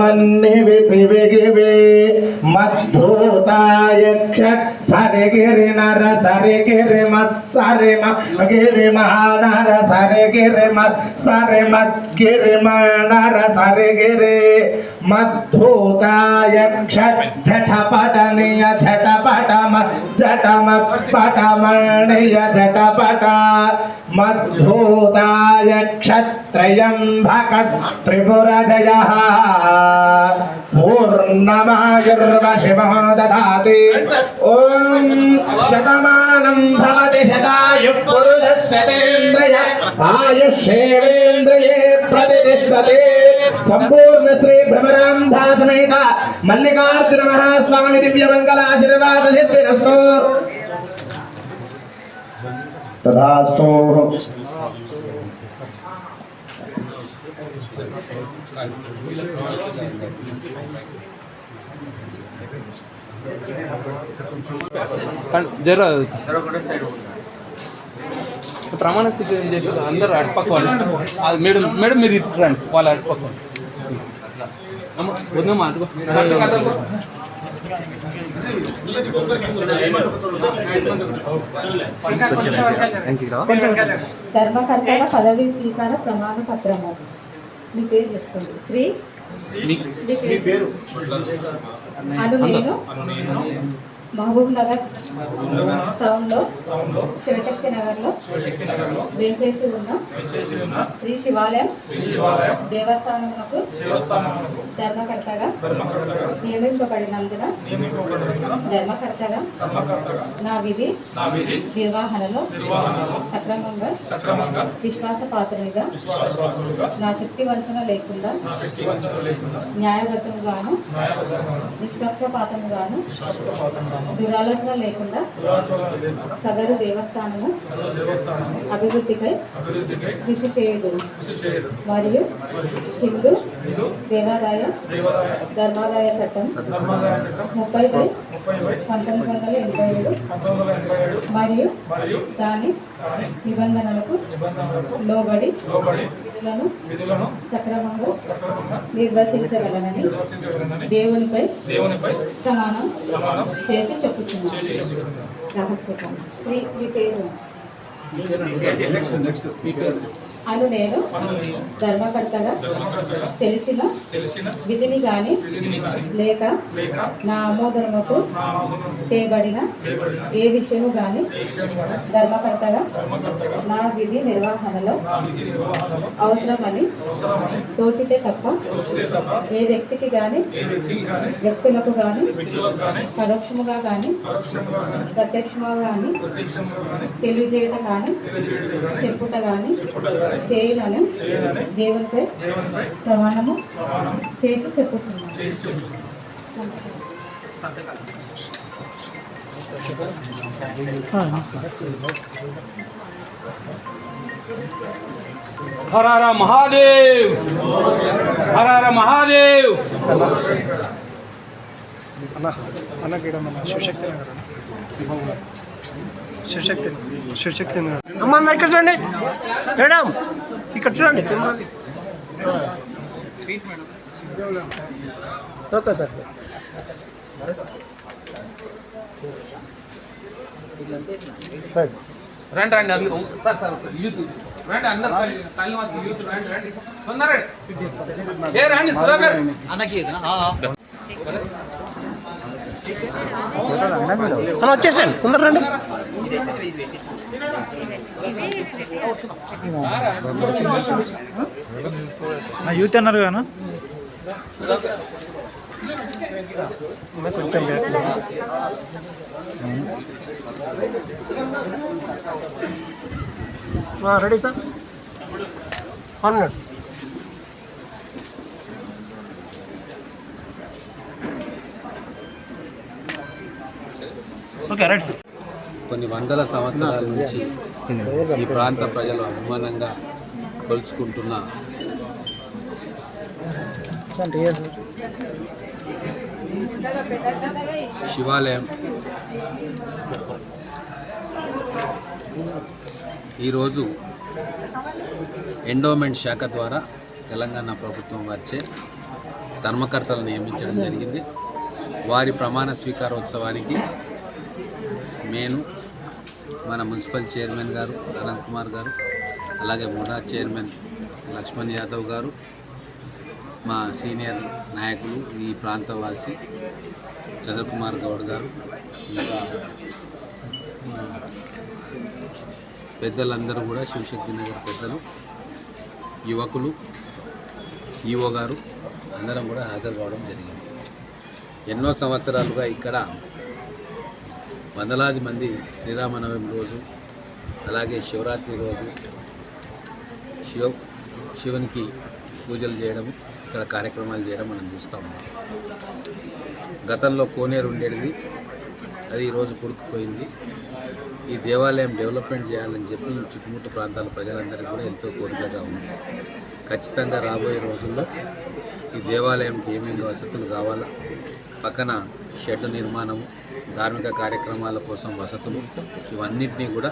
ಮನ್ನಿವಿಪಿವಿಗಿವಿ ಮದ್ಭೂತಾಯ ಸರಿಗಿರಿ ನರ ಸರಿಗಿರಿ ಮಸ್ಸರಿ ಮ ಗಿರಿ ಮಹಾನರ ಸರಿಗಿರಿ ಮತ್ ಸರಿ ಮತ್ ಗಿರಿ ಮಣರ ಸರಿಗಿರಿ ಮದ್ಭೂತಾಯ ಝಟ ಪಟನಿಯ ಝಟ ಪಟ ಮ ಝಟ ಮತ್ ಪಟ ಮಣಿಯ ಝಟ ಪಟ ಮದ್ಭೂತಾಯ త్రిపురజయ పూర్ణమాయుర్వశిమో దదాతి ఓం శతమానం భవతి శతాయు పురుష శతేంద్రియ ఆయుష్యేంద్రియే ప్రతిష్టతే సంపూర్ణ శ్రీ భ్రమరాంభా సమేత మల్లికార్జున మహాస్వామి దివ్య మంగళాశీర్వాద సిద్ధిరస్తు తదాస్తు జర ప్రమాణ స్థితి ఏం చేసేది అందరూ అటుపక్క వాళ్ళు. మేడం మేడం మీరు ఇట్టు రండి. వాళ్ళు అటుపక్క. అమ్మ వద్దమ్మా ధర్మకర్తల పదవి స్వీకార ప్రమాణ పత్రము మీ పేరు చెప్తుంది శ్రీ? అను నేను. మహబూబ్ నగర్ టౌన్లో శివశక్తి నగర్లో వేంచేసి ఉన్న శ్రీ శివాలయం దేవస్థానమునకు ధర్మకర్తగా నియమింపబడినందున ధర్మకర్తగా నా విధి నిర్వహణలో సక్రమంగా విశ్వాసపాత్రునిగా నా శక్తి వంచన లేకుండా న్యాయబద్ధముగాను నిష్పక్షపాతముగాను దురాలోచన లేకుండా సదరు దేవస్థానము అభివృద్ధిపై కృషి చేయదు మరియు హిందూ దేవాదాయ ధర్మాదాయ చట్టం ముప్పైపై పంతొమ్మిది వందల ఎనభై ఏడు మరియు దాని నిబంధనలకు లోబడి విధులను సక్రమంగా నిర్వర్తించగలనని దేవునిపై ప్రమాణం చేసి చెప్పుచున్నాను శ్రీ మీ పేరు? అను నేను ధర్మకర్తగా తెలిసిన విధిని గాని లేక నా ఆమోదనముకు తేబడిన ఏ విషయము గాని ధర్మకర్తగా నా విధి నిర్వహణలో అవసరమని తోచితే తప్ప ఏ వ్యక్తికి గాని వ్యక్తులకు గాని పరోక్షముగా గాని ప్రత్యక్షముగా గాని తెలియజేయట గాని చెప్పుట గాని చేయనని దేవునిపై ప్రమాణము చేసి చెప్పుచున్నాను హర హర మహాదేవ్ హర హర మహాదేవ్ శివశక్తి శివశక్తి అమ్మ అందరు ఇక్కడ చూడండి. మేడం ఇక్కడ చూడండి. ఓకే సార్ రండి రండి అందరూ. Sir sir youth. రండి అందరు తల్లి మాత్రం యూత్. రండి రండి. తొందర రండి. ఏ రండి అమ్మ వచ్చేసాను తొందర రండి. యూత్ అన్నారు కానీ కొంచెం ready sir? One okay right sir. కొన్ని వందల సంవత్సరాల నుంచి ఈ ప్రాంత ప్రజలు అభిమానంగా కొలుచుకుంటున్న శివాలయం. ఈరోజు ఎండోమెంట్ శాఖ ద్వారా తెలంగాణ ప్రభుత్వం వారిచే ధర్మకర్తలు నియమించడం జరిగింది. వారి ప్రమాణ స్వీకారోత్సవానికి నేను మన మున్సిపల్ చైర్మన్ గారు అనంత్ కుమార్ గారు అలాగే ముడా చైర్మన్ లక్ష్మణ్ యాదవ్ గారు మా సీనియర్ నాయకులు ఈ ప్రాంతవాసి చంద్రకుమార్ గౌడ్ గారు ఇంకా పెద్దలందరూ కూడా శివశక్తి నగర్ పెద్దలు యువకులు ఈఓ గారు అందరం కూడా హాజరు కావడం జరిగింది. ఎన్నో సంవత్సరాలుగా ఇక్కడ వందలాది మంది శ్రీరామనవమి రోజు అలాగే శివరాత్రి రోజు శివ శివునికి పూజలు చేయడం ఇక్కడ కార్యక్రమాలు చేయడం మనం చూస్తూ ఉన్నాం. గతంలో కోనేరు ఉండేది. అది ఈరోజు పుడుకుపోయింది ఈ దేవాలయం డెవలప్మెంట్ చేయాలని చెప్పి ఈ చుట్టుముట్టు ప్రాంతాల ప్రజలందరికీ కూడా ఎంతో కోరికగా ఉంది. ఖచ్చితంగా రాబోయే రోజుల్లో ఈ దేవాలయంకి ఏమేమి వసతులు కావాలా పక్కన షెడ్ నిర్మాణం ధార్మిక కార్యక్రమాల కోసం వసతులు ఇవన్నింటినీ కూడా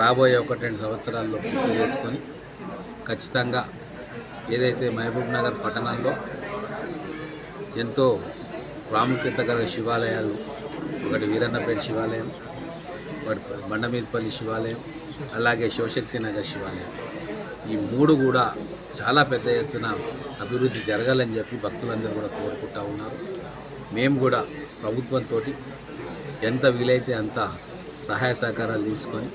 రాబోయే ఒకటి రెండు సంవత్సరాల్లో పూర్తి చేసుకొని ఖచ్చితంగా ఏదైతే మహబూబ్ నగర్ పట్టణంలో ఎంతో ప్రాముఖ్యత గల శివాలయాలు ఒకటి వీరన్నపేట శివాలయం ఒకటి బండమీదపల్లి శివాలయం అలాగే శివశక్తి నగర్ శివాలయం. ఈ మూడు కూడా చాలా పెద్ద ఎత్తున అభివృద్ధి జరగాలని చెప్పి భక్తులందరూ కూడా కోరుకుంటా ఉన్నారు. మేము కూడా ప్రభుత్వంతో ఎంత వీలైతే అంత సహాయ సహకారాలు తీసుకొని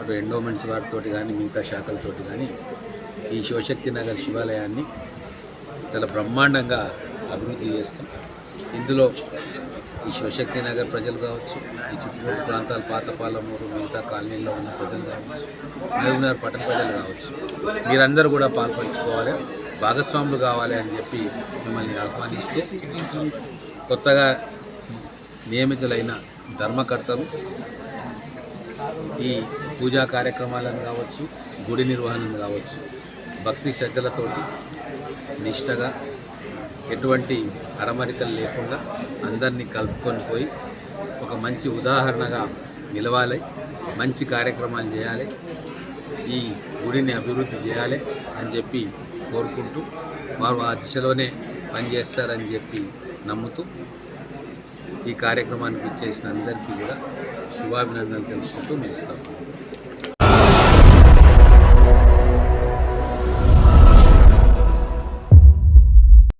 అటు ఎండోమెంట్స్ వారితో కానీ మిగతా శాఖలతోటి కానీ ఈ శివశక్తి నగర్ శివాలయాన్ని చాలా బ్రహ్మాండంగా అభివృద్ధి చేస్తాం. ఇందులో ఈ శివశక్తి నగర్ ప్రజలు కావచ్చు ఈ చుట్టుపక్కల ప్రాంతాల పాతపాలమూరు మిగతా కాలనీలో ఉన్న ప్రజలు కావచ్చు మహబూబ్నగర్ పట్టణ ప్రజలు కావచ్చు మీరందరూ కూడా పాల్పంచుకోవాలి భాగస్వాములు కావాలి అని చెప్పి మిమ్మల్ని ఆహ్వానిస్తూ కొత్తగా నియమితులైన ధర్మకర్తలు ఈ పూజా కార్యక్రమాలను కావచ్చు గుడి నిర్వహణను కావచ్చు భక్తి శ్రద్ధలతోటి నిష్టగా ఎటువంటి అరమరికలు లేకుండా అందరినీ కలుపుకొని పోయి ఒక మంచి ఉదాహరణగా నిలవాలి మంచి కార్యక్రమాలు చేయాలి ఈ గుడిని అభివృద్ధి చేయాలి అని చెప్పి కోరుకుంటూ వారు ఆ దిశలోనే పనిచేస్తారని చెప్పి నమ్ముతూ ఈ కార్యక్రమానికి ఇచ్చేసిన అందరికీ కూడా శుభాభినందనలు తెలుపుకుంటూ నిలుస్తాం